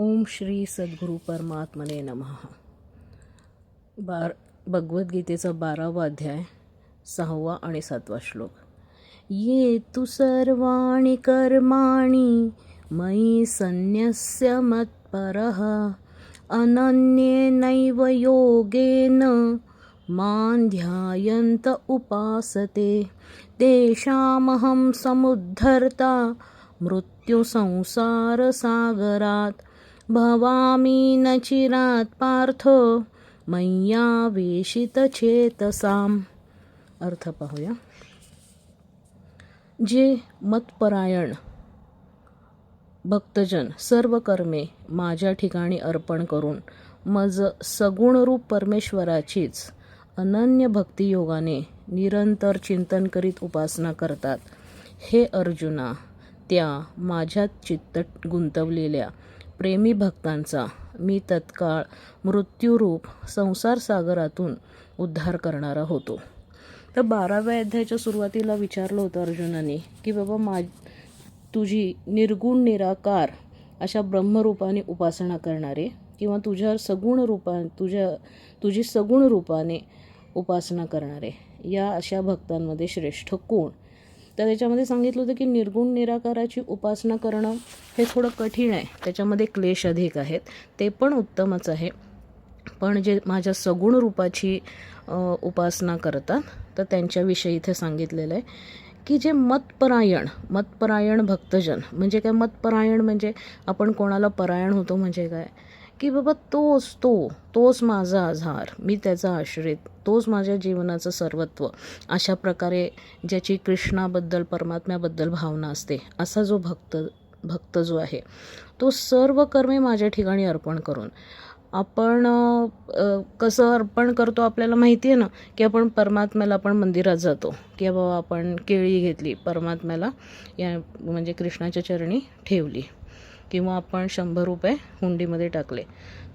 ओम श्री सद्गुरू परमात्मने नमः. बार भगवद्गीतेचा बारावा अध्याय सहावा आणि सातवा श्लोक. ये तु सर्वाणि कर्माणि मयि सन्न्यस्य मत्परः. अनन्येनैव योगेन मां ध्यायन्त उपासते. तेषामहं समुद्धर्ता मृत्युसंसारसागरात् भवामी न चिरात् पार्थ चेतसाम. अर्थ पाहूया. जे मतपरायण भक्तजन सर्व कर्मे माझ्या ठिकाणी अर्पण करून मज सगुणरूप परमेश्वराचीच अनन्य भक्तियोगाने निरंतर चिंतन करीत उपासना करतात. हे अर्जुना त्या माझ्यात चित्त गुंतवलेल्या प्रेमी भक्तांचा मी तत्काळ मृत्यूरूप संसारसागरातून उद्धार करणारा होतो. तर बाराव्या अध्यायाच्या सुरुवातीला विचारलं होतं अर्जुनाने की बाबा मा तुझी निर्गुण निराकार अशा ब्रह्मरूपाने उपासना करणारे किंवा तुझ्या सगुण रूपा तुझ्या तुझी सगुण रूपाने उपासना करणारे या अशा भक्तांमध्ये श्रेष्ठ कोण? तर त्याच्यामध्ये सांगितलं होतं की निर्गुण निराकाराची उपासना करणं हे थोडं कठीण आहे. त्याच्यामध्ये क्लेश अधिक आहेत. ते पण उत्तमच आहे. पण जे माझ्या सगुण रूपाची उपासना करतात तर त्यांच्याविषयी इथे सांगितलेलं आहे की जे मतपरायण मतपरायण भक्तजन म्हणजे काय मतपरायण म्हणजे आपण कोणाला परायण होतो म्हणजे काय? की बाबा तोच तो तोच माझा आधार मी त्याचा आश्रित तोच माझ्या जीवनाचं सर्वत्व अशा प्रकारे ज्याची कृष्णाबद्दल परमात्म्याबद्दल भावना असते असा जो भक्त भक्त जो आहे तो सर्व कर्मे माझ्या ठिकाणी अर्पण करून आपण कसं अर्पण करतो आपल्याला माहिती आहे ना की आपण परमात्म्याला आपण मंदिरात जातो की बाबा आपण केळी घेतली परमात्म्याला या म्हणजे कृष्णाच्या चरणी ठेवली किंवा आपण शंभर रुपये हुंडीमध्ये टाकले.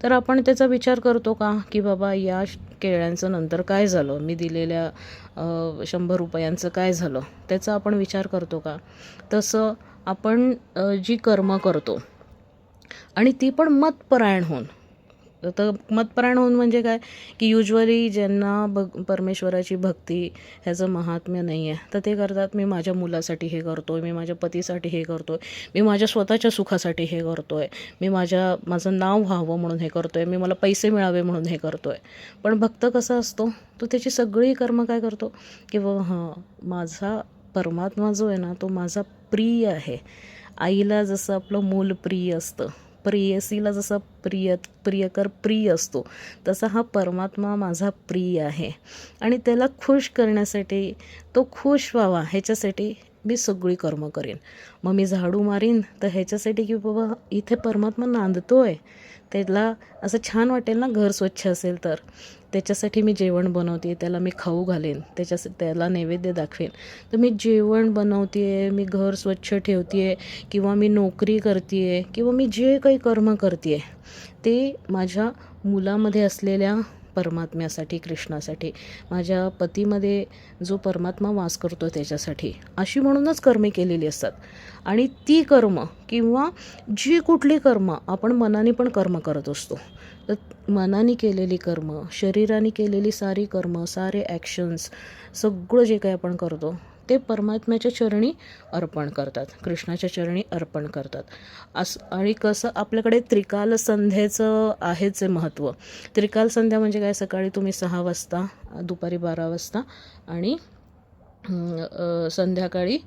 तर आपण त्याचा विचार करतो का की बाबा या केळ्यांचं नंतर काय झालं? मी दिलेल्या शंभर रुपयांचं काय झालं? त्याचा आपण विचार करतो का? तसं आपण जी कर्म करतो. आणि ती पण मतपरायण होऊन. तर मतपरायण होऊन म्हणजे काय? की युजली ज्यांना भग परमेश्वराची भक्ती ह्याचं महात्म्य नाही आहे तर ते करतात मी माझ्या मुलासाठी हे करतो आहे मी माझ्या पतीसाठी हे करतो आहे मी माझ्या स्वतःच्या सुखासाठी हे करतो आहे मी माझ्या माझं नाव व्हावं म्हणून हे करतो आहे मी मला पैसे मिळावे म्हणून हे करतो आहे पण भक्त कसा असतो? तो त्याची सगळी कर्म काय करतो? की व हां माझा परमात्मा जो आहे ना तो माझा प्रिय आहे. आईला जसं आपलं मूल प्रिय असतं प्रेयसीला जसा प्रिय प्रियकर प्रिय असतो तसा हा परमात्मा माझा प्रिय आहे. आणि त्याला खुश करण्यासाठी तो खुश व्हावा ह्याच्यासाठी मी सगळी कर्म करेन. मग मी झाडू मारीन तर ह्याच्यासाठी की बाबा इथे परमात्मा नांदतो आहे त्याला असं छान वाटेल ना घर स्वच्छ असेल तर. त्याच्यासाठी मी जेवण बनवते त्याला मी खाऊ घालेन त्याच्या त्याला नैवेद्य दाखवेन. तर मी जेवण बनवते आहे मी घर स्वच्छ ठेवते आहे किंवा मी नोकरी करते आहे किंवा मी जे काही कर्म करते आहे ते माझ्या मुलामध्ये असलेल्या परमात्म्यासाठी कृष्णासाठी. माझ्या पतीमध्ये जो परमात्मा वास करतो त्याच्यासाठी. अशी म्हणूनच कर्मे केलेली असतात. आणि ती कर्म किंवा जी कुठली कर्म आपण मनाने पण कर्म करत असतो. तर मनाने केलेली कर्म शरीराने केलेली सारी कर्म सारे ॲक्शन्स सगळं जे काही आपण करतो ते परमात्म्याच्या चरणी अर्पण करतात. कृष्णाच्या चरणी अर्पण करतात. असं आणि कसं आपल्याकडे त्रिकाल संध्याचं आहेच आहे महत्त्व त्रिकाल संध्या म्हणजे काय? सकाळी तुम्ही सहा वाजता दुपारी बारा वाजता आणि संध्याकाळी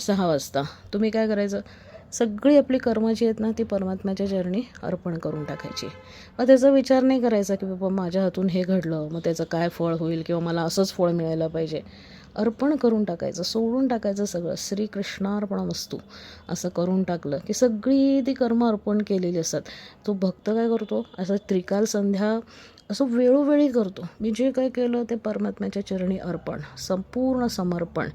सहा वाजता. तुम्ही काय करायचं? सगळी आपली कर्म जी आहेत ना ती परमात्म्याच्या चरणी अर्पण करून टाकायची. मग त्याचा विचार नाही करायचा की बाबा माझ्या हातून हे घडलं मग त्याचं काय फळ होईल किंवा मला असंच फळ मिळायला पाहिजे. अर्पण करून टाकायचं सोडून टाकायचं सगळं. श्रीकृष्णार्पण वस्तू असं करून टाकलं की सगळी ती कर्म अर्पण केलेली असतात. तो भक्त काय करतो? असं त्रिकाल संध्या असं वेळोवेळी करतो. मी जे काय केलं ते परमात्म्याच्या चरणी अर्पण संपूर्ण समर्पण.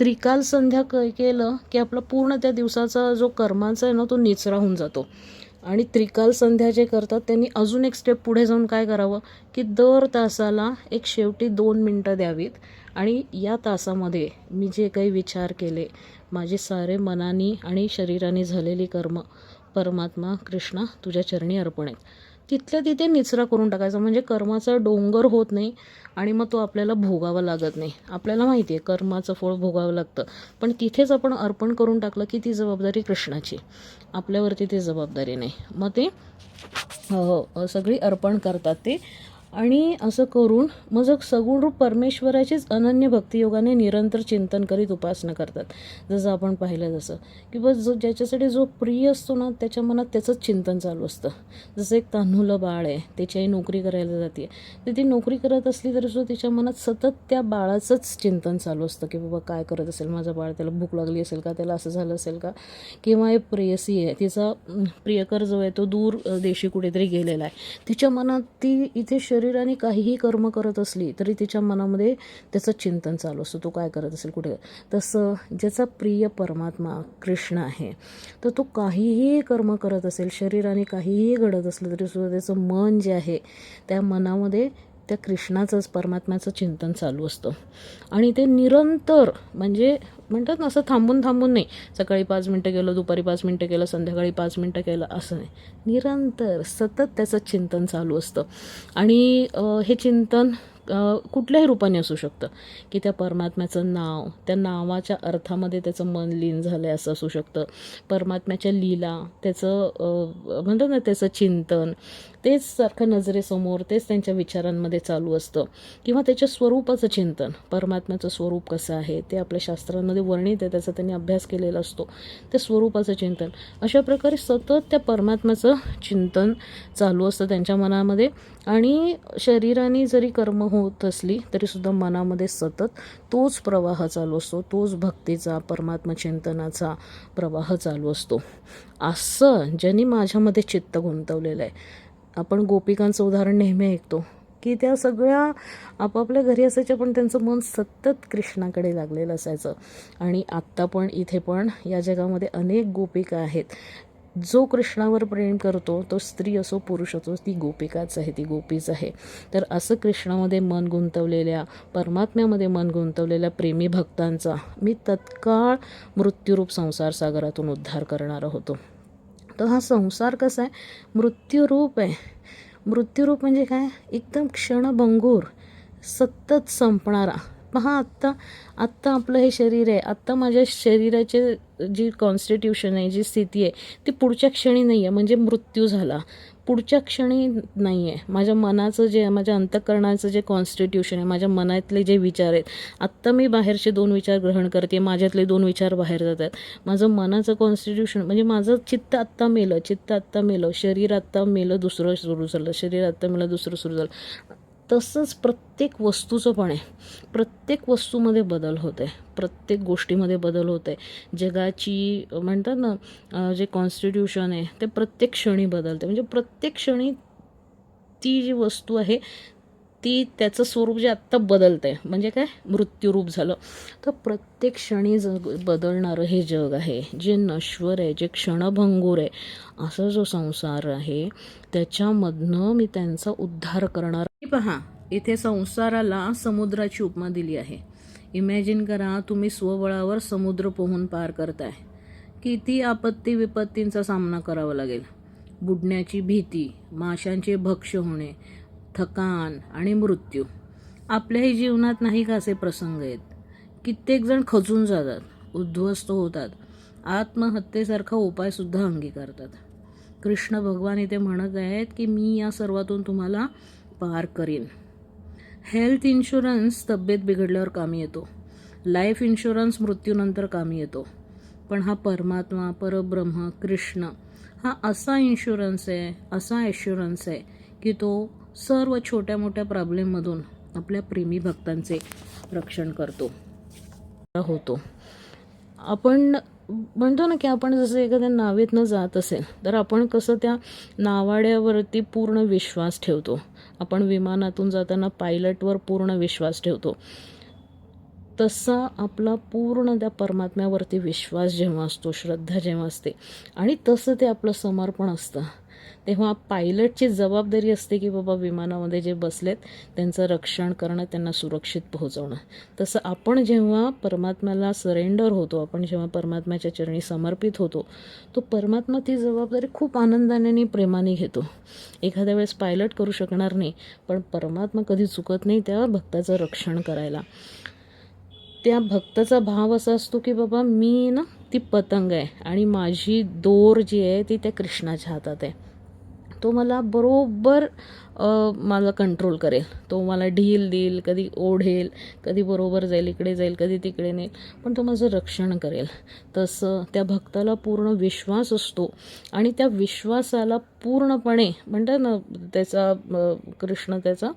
त्रिकाल संध्या क केलं की आपला पूर्ण त्या दिवसाचा जो कर्मांचा आहे ना तो निचरा होऊन जातो. आणि त्रिकाल संध्या जे करतात त्यांनी अजून एक स्टेप पुढे जाऊन काय करावं? की दर तासाला एक शेवटी दोन मिनटं द्यावीत. आणि या तासामध्ये मी जे काही विचार केले माझे सारे मनानी आणि शरीराने झालेली कर्म परमात्मा कृष्णा तुझ्या चरणी अर्पण आहेत. तिथल्या तिथे निचरा करून टाकायचा म्हणजे कर्माचा डोंगर होत नाही आणि मग तो आपल्याला भोगावा लागत नाही. आपल्याला माहिती आहे कर्माचं फळ भोगावं लागतं. पण तिथेच आपण अर्पण करून टाकलं की ती जबाबदारी कृष्णाची. आपल्यावरती ती जबाबदारी नाही. मग ते सगळी अर्पण करतात ते. आणि असं करून मग जर सगुण रूप परमेश्वराचीच अनन्य भक्तियोगाने निरंतर चिंतन करीत उपासना करतात. जसं आपण पाहिलं जसं की बस जो ज्याच्यासाठी जो प्रिय असतो ना त्याच्या मनात त्याचंच चिंतन चालू असतं. जसं एक तान्हुलं बाळ आहे त्याची आई नोकरी करायला जाते. तर ती नोकरी करत असली तरी सुद्धा तिच्या मनात सतत त्या बाळाचंच चिंतन चालू असतं की बाबा काय करत असेल माझं बाळ त्याला भूक लागली असेल का त्याला असं झालं असेल का? किंवा एक प्रेयसी आहे तिचा प्रियकर जो आहे तो दूर देशी कुठेतरी गेलेला आहे. तिच्या मनात ती इथे शरीर शरीराने काहीही कर्म करत असली तरी तिच्या मनामध्ये त्याचं चिंतन चालू असतं. तो काय करत असेल कुठे? तसं ज्याचा प्रिय परमात्मा कृष्ण आहे तर तो काहीही कर्म करत असेल शरीराने काहीही घडत असलं तरी सुद्धा त्याचं मन जे आहे त्या मनामध्ये त्या कृष्णाचंच परमात्म्याचं चिंतन चालू असतं. आणि ते निरंतर म्हणजे म्हणतात ना असं थांबून थांबून नाही. सकाळी पाच मिनटं केलं दुपारी पाच मिनटं केलं संध्याकाळी पाच मिनटं केलं असं नाही. निरंतर सतत त्याचं चिंतन चालू असतं. आणि हे चिंतन कुठल्याही रूपाने असू शकतं. की त्या परमात्म्याचं नाव त्या नावाच्या अर्थामध्ये त्याचं मन लीन झालं आहे असं असू शकतं. परमात्म्याच्या लीला त्याचं म्हणतो म्हणतात ना त्याचं चिंतन तेच सारखं नजरेसमोर तेच त्यांच्या विचारांमध्ये चालू असतं. किंवा त्याच्या स्वरूपाचं चिंतन परमात्म्याचं स्वरूप कसं आहे ते आपल्या शास्त्रांमध्ये वर्णित आहे त्याचा त्यांनी अभ्यास केलेला असतो. त्या स्वरूपाचं चिंतन. अशा प्रकारे सतत त्या परमात्म्याचं चिंतन चालू असतं त्यांच्या मनामध्ये. आणि शरीराने जरी कर्म होत असली तरीसुद्धा मनामध्ये सतत तोच प्रवाह चालू असतो तोच भक्तीचा परमात्मा चिंतनाचा प्रवाह चालू असतो. असं ज्यांनी माझ्यामध्ये चित्त गुंतवलेलं आहे. आपण गोपिकांचं उदाहरण नेहमी ऐकतो की त्या सगळ्या आपापल्या घरी असायच्या पण त्यांचं मन सतत कृष्णाकडे लागलेलं असायचं. आणि आत्ता पण इथे पण या जगामध्ये अनेक गोपिका आहेत. जो कृष्णावर प्रेम करतो तो स्त्री असो पुरुष असो ती गोपिकाच आहे ती गोपीच आहे. तर असं कृष्णामध्ये मन गुंतवलेल्या परमात्म्यामध्ये मन गुंतवलेल्या प्रेमी भक्तांचा मी तत्काळ मृत्यूरूप संसार सागरातून उद्धार करणारा होतो. तर हा संसार कसा आहे? मृत्यूरूप आहे. मृत्यूरूप म्हणजे काय? एकदम क्षणभंगूर सतत संपणारा पहा आत्ता आत्ता आपलं हे शरीर आहे. आत्ता माझ्या शरीराचे जी कॉन्स्टिट्यूशन आहे जी स्थिती आहे ती पुढच्या क्षणी नाही आहे म्हणजे मृत्यू झाला. पुढच्या क्षणी नाही आहे माझ्या मनाचं जे आहे, माझ्या अंतकरणाचं जे कॉन्स्टिट्यूशन आहे माझ्या मनातले जे विचार आहेत आत्ता मी बाहेरचे दोन विचार ग्रहण करते. माझ्यातले दोन विचार बाहेर जातात. माझं मनाचं कॉन्स्टिट्यूशन म्हणजे माझं चित्त आत्ता मेलं चित्त आत्ता मेलं शरीर आत्ता मेलं दुसरं सुरू झालं. शरीर आत्ता मेलं दुसरं सुरू झालं. तसंच प्रत्येक वस्तूचं पण आहे. प्रत्येक वस्तूमध्ये बदल होत आहे प्रत्येक गोष्टीमध्ये बदल होते जगाची म्हणतात ना जे कॉन्स्टिट्यूशन आहे ते प्रत्येक क्षणी बदलते म्हणजे प्रत्येक क्षणी ती जी वस्तू आहे ती त्याचं स्वरूप जे आत्ता बदलतं आहे म्हणजे काय? मृत्यूरूप झालं. तर प्रत्येक क्षणी जग बदलणारं हे जग आहे. जे नश्वर आहे जे क्षणभंगूर आहे असा जो संसार आहे त्याच्यामधनं मी त्यांचा उद्धार करणार पहा इथे संसाराला समुद्राची उपमा दिली आहे. इमॅजिन करा तुम्ही स्वबळावर समुद्र पोहून पार करताय. किती आपत्ती विपत्तींचा सामना करावा लागेल. बुडण्याची भीती माशांचे भक्ष्य होणे थकान आणि मृत्यू. आपल्याही जीवनात नाही का असे प्रसंग आहेत कित्येकजण खचून जातात उद्ध्वस्त होतात. आत्महत्येसारखा उपायसुद्धा अंगीकारतात. कृष्ण भगवान इथे म्हणत आहेत की मी या सर्वातून तुम्हाला पार करीन. हेल्थ इन्शुरन्स तब्येत बिघडल्यावर कामी येतो. लाईफ इन्शुरन्स मृत्यूनंतर कामी येतो. पण हा परमात्मा परब्रह्म कृष्ण हा असा इन्शुरन्स आहे असा ॲश्युरन्स आहे की तो सर्व छोट्या मोठ्या प्रॉब्लेममधून आपल्या प्रेमी भक्तांचे रक्षण करतो. होतो. आपण म्हणतो ना की आपण जसं एखाद्या नावेतनं जात असेल तर आपण कसं त्या नावाड्यावरती पूर्ण विश्वास ठेवतो. आपण विमानातून जाताना पायलटवर पूर्ण विश्वास ठेवतो. तसा आपला पूर्ण त्या परमात्म्यावरती विश्वास जेव्हा असतो श्रद्धा जेव्हा असते आणि तसं ते आपलं समर्पण असतं. तेव्हा पायलटची जबाबदारी असते की बाबा विमानामध्ये जे बसलेत त्यांचं रक्षण करणं त्यांना सुरक्षित पोहोचवणं. तसं आपण जेव्हा परमात्म्याला सरेंडर होतो आपण जेव्हा परमात्म्याच्या चरणी समर्पित होतो तो परमात्मा ती जबाबदारी खूप आनंदाने आणि प्रेमाने घेतो. एखाद्या वेळेस पायलट करू शकणार नाही पण परमात्मा कधी चुकत नाही त्या भक्ताचं रक्षण करायला. त्या भक्ताचा भाव असा असतो की बाबा मी ना ती पतंग आहे आणि माझी दोर जी आहे ती त्या कृष्णाच्या हातात आहे. तो मला बरोबर मला कंट्रोल करेल. तो मला ढील देईल कधी ओढेल कधी बरोबर जाईल इकडे जाईल कधी तिकडे नेईल पण तो माझं रक्षण करेल. तसं त्या भक्ताला पूर्ण विश्वास असतो आणि त्या विश्वासाला पूर्णपणे म्हणतात ना त्याचा कृष्ण त्याचा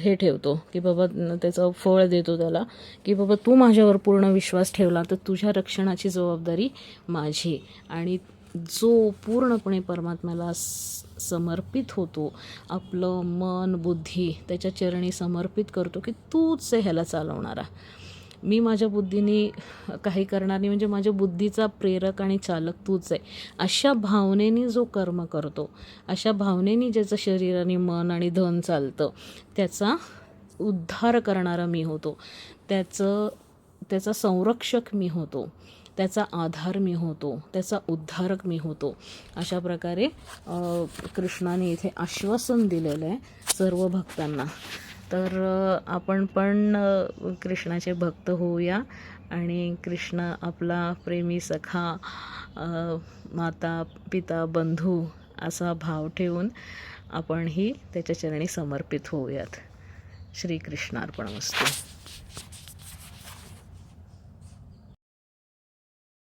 हे ठेवतो की बाबा त्याचं फळ देतो त्याला की बाबा तू माझ्यावर पूर्ण विश्वास ठेवला तर तुझ्या रक्षणाची जबाबदारी माझी. आणि जो पूर्णपणे परमात्म्याला स- समर्पित होतो आपलं मन बुद्धी त्याच्या चरणी समर्पित करतो की तूच आहे ह्याला चालवणारा. मी माझ्या बुद्धीने काही करणार नाही म्हणजे माझ्या बुद्धीचा प्रेरक आणि चालक तूच आहे. अशा भावनेनी जो कर्म करतो अशा भावनेनी ज्याचं शरीर आणि मन आणि धन चालतं त्याचा उद्धार करणारा मी होतो. त्याचं त्याचा संरक्षक मी होतो. त्याचा आधार मी होतो त्याचा उद्धारक मी होतो. अशा प्रकारे कृष्णाने इथे आश्वासन दिलेलं आहे सर्व भक्तांना. तर आपण पण कृष्णाचे भक्त होऊया आणि कृष्ण आपला प्रेमी सखा माता पिता बंधू असा भाव ठेवून आपणही त्याच्या चरणी समर्पित होऊयात. श्रीकृष्णार्पण वस्तू